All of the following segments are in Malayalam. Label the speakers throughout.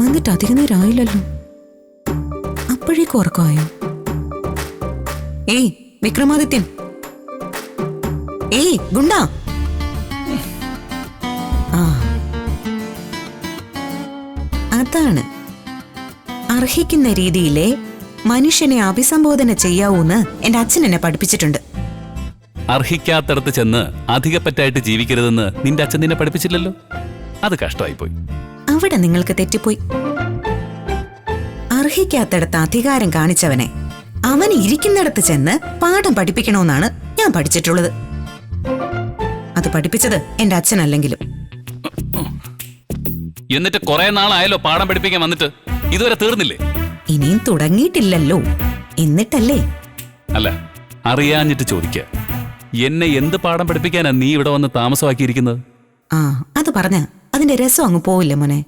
Speaker 1: എന്നിട്ട് അധികം നേരായില്ലല്ലോ അപ്പോഴേക്ക് ഉറക്കമായോ? ഏയ് വിക്രമാദിത്യൻ. ഏയ് ഗുണ്ട. ആ. അതാണ്. അർഹിക്കുന്ന രീതിയിലെ മനുഷ്യനെ അഭിസംബോധന ചെയ്യാവൂന്ന് എന്റെ അച്ഛൻ എന്നെ പഠിപ്പിച്ചിട്ടുണ്ട്.
Speaker 2: അർഹിക്കാത്തടത്ത് ചെന്ന് അധികപ്പറ്റായിട്ട് ജീവിക്കരുതെന്ന് നിന്റെ അച്ഛൻ നിന്നെ പഠിപ്പിച്ചില്ലല്ലോ? അത് കഷ്ടമായിപ്പോയി.
Speaker 1: അവിടെ നിങ്ങൾക്ക് തെറ്റിപ്പോയി. അർഹിക്കാത്തടത്ത് അധികാരം കാണിച്ചവനെ അവൻ ഇരിക്കുന്നിടത്ത് ചെന്ന് പാഠം പഠിപ്പിക്കണമെന്നാണ് ഞാൻ പഠിച്ചിട്ടുള്ളത്. അത് പഠിപ്പിച്ചത് എന്റെ അച്ഛനല്ലെങ്കിലും.
Speaker 2: എന്നിട്ട് കുറെ നാളായല്ലോ പാഠം പഠിപ്പിക്കാൻ വന്നിട്ട്? ഇതുവരെ തീർന്നില്ലേ?
Speaker 1: ഇനിയും തുടങ്ങിയിട്ടില്ലല്ലോ. എന്നിട്ടല്ലേ?
Speaker 2: അല്ല അറിയാഞ്ഞിട്ട് ചോദിക്ക. എന്നെ എന്ത് പാഠം പഠിപ്പിക്കാനാ നീ ഇവിടെ വന്ന് താമസമാക്കിയിരിക്കുന്നത്?
Speaker 1: ആ അത് പറഞ്ഞ അതിന്റെ രസം അങ്ങ് പോവില്ല മോനെ.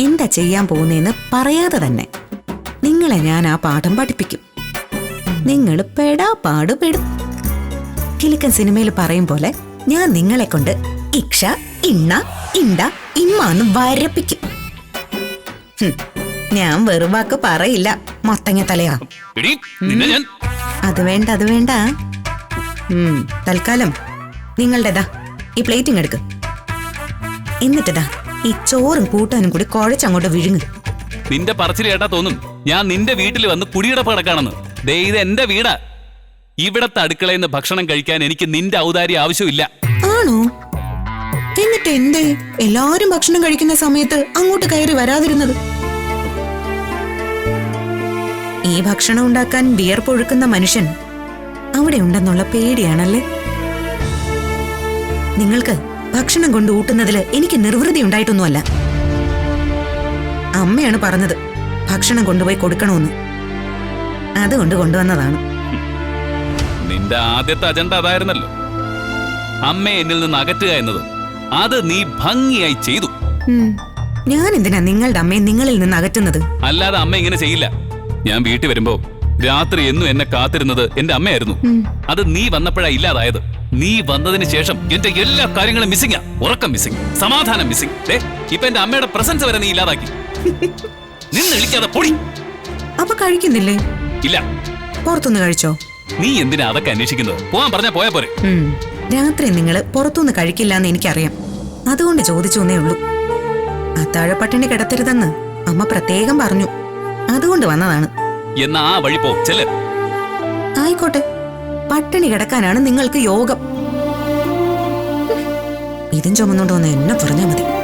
Speaker 1: എന്താ ചെയ്യാൻ പോകുന്നേന്ന് പറയാതെ തന്നെ. നിങ്ങളെ ഞാൻ ആ പാഠം പഠിപ്പിക്കും. നിങ്ങൾ പെടാ പാട് പെടും. കിലുക്കൻ സിനിമയിൽ പറയും പോലെ ഞാൻ നിങ്ങളെ കൊണ്ട് ഇക്ഷ ഇണ്ണ ഇണ്ട ഇമ്മാന്ന് വരപ്പിക്കും. ഹും, ഞാൻ വെറുവാക്ക് പറയില്ല. മത്തങ്ങ തലയാ.
Speaker 2: എടീ, നിന്നെ ഞാൻ
Speaker 1: അത് വേണ്ട അത് വേണ്ട. തൽക്കാലം. നിങ്ങളുടെതാ ഈ പ്ലേറ്റിംഗ് എടുക്ക്. എന്നിട്ടതാ ഈ ചോറും കൂട്ടാനും കൂടി കുഴച്ചങ്ങോട്ട് വിഴുങ്ങ്.
Speaker 2: നിന്റെ പറച്ചിൽ കേട്ടാ തോന്നും. ഞാൻ നിന്റെ വീട്ടിൽ വന്ന് കുടിയിടപ്പ് കിടക്കാണെന്ന് ദേ ഇത് എന്റെ വീടാ. ഇവിടത്തെ അടുക്കളയിൽ നിന്ന് ഭക്ഷണം കഴിക്കാൻ എനിക്ക് നിന്റെ ഔദാര്യം ആവശ്യമില്ല.
Speaker 1: ആണോ? എന്നിട്ട് എന്തേ? എല്ലാരും ഭക്ഷണം കഴിക്കുന്ന സമയത്ത് അങ്ങോട്ട് കയറി വരാതിരുന്നത്. ഈ ഭക്ഷണം ഉണ്ടാക്കാൻ വിയർപ്പൊഴുക്കുന്ന മനുഷ്യൻ അവിടെ ഉണ്ടെന്നുള്ള പേടിയാണല്ലേ? നിങ്ങൾക്ക് ഭക്ഷണം കൊണ്ട് ഊട്ടുന്നതിൽ എനിക്ക് നിർവൃതി ഉണ്ടായിട്ടൊന്നുമല്ല. അമ്മയാണ് പറഞ്ഞത് ഭക്ഷണം കൊണ്ടുപോയി കൊടുക്കണമെന്ന് അതുകൊണ്ട് കൊണ്ടുവന്നതാണ്.
Speaker 2: നിന്റെ ആദ്യത്തെ അജണ്ട അതായിരുന്നല്ലോ. അമ്മയെ എന്നിൽ നിന്ന് അകറ്റുക എന്നത്. അത് നീ ഭംഗിയായി ചെയ്തു.
Speaker 1: ഞാൻ എന്തിനാ നിങ്ങളുടെ അമ്മയെ നിങ്ങളിൽ നിന്ന് അകറ്റുന്നത്?
Speaker 2: അല്ലാതെ അമ്മ ഇങ്ങനെ ചെയ്യില്ല. ഞാൻ വീട്ടിൽ വരുമ്പോ രാത്രി എന്നും എന്നെ കാത്തിരുന്നത് എന്റെ അമ്മയായിരുന്നു. അത് നീ വന്നപ്പോഴാ ഇല്ലാതായത്. നീ വന്നതിന് ശേഷം എന്റെ എല്ലാ കാര്യങ്ങളും മിസ്സിംഗ് ഉറക്കം മിസ്സിംഗ് സമാധാനം മിസ്സിംഗ് ഇപ്പൊ എന്റെ അമ്മയുടെ പ്രസൻസ് വരെ നീ ഇല്ലാതാക്കി. നിന്ന് വിളിക്കാതെ പൊടി.
Speaker 1: അപ്പൊ കഴിക്കുന്നില്ലേ?
Speaker 2: ഇല്ല.
Speaker 1: പുറത്തുനിന്ന് കഴിച്ചോ?
Speaker 2: നീ എന്തിനാ അതൊക്കെ അന്വേഷിക്കുന്നത്? പോവാൻ പറഞ്ഞാ പോയാ പോരെ.
Speaker 1: രാത്രി നിങ്ങൾ പുറത്തുനിന്ന് കഴിക്കില്ല എന്ന് എനിക്കറിയാം. അതുകൊണ്ട് ചോദിച്ചു എന്നേ ഉള്ളൂ. അത്താഴ പട്ടിണി കിടത്തരുതെന്ന് അമ്മ പ്രത്യേകം പറഞ്ഞു. അതുകൊണ്ട് വന്നതാണ്.
Speaker 2: എന്നാ ആ വഴി പോ. ചെല്ല്.
Speaker 1: ആയിക്കോട്ടെ. പട്ടിണി കിടക്കാനാണ് നിങ്ങൾക്ക് യോഗം. ഇതും ചുമന്നുകൊണ്ട് വന്ന് എന്നെ പറഞ്ഞാൽ മതി.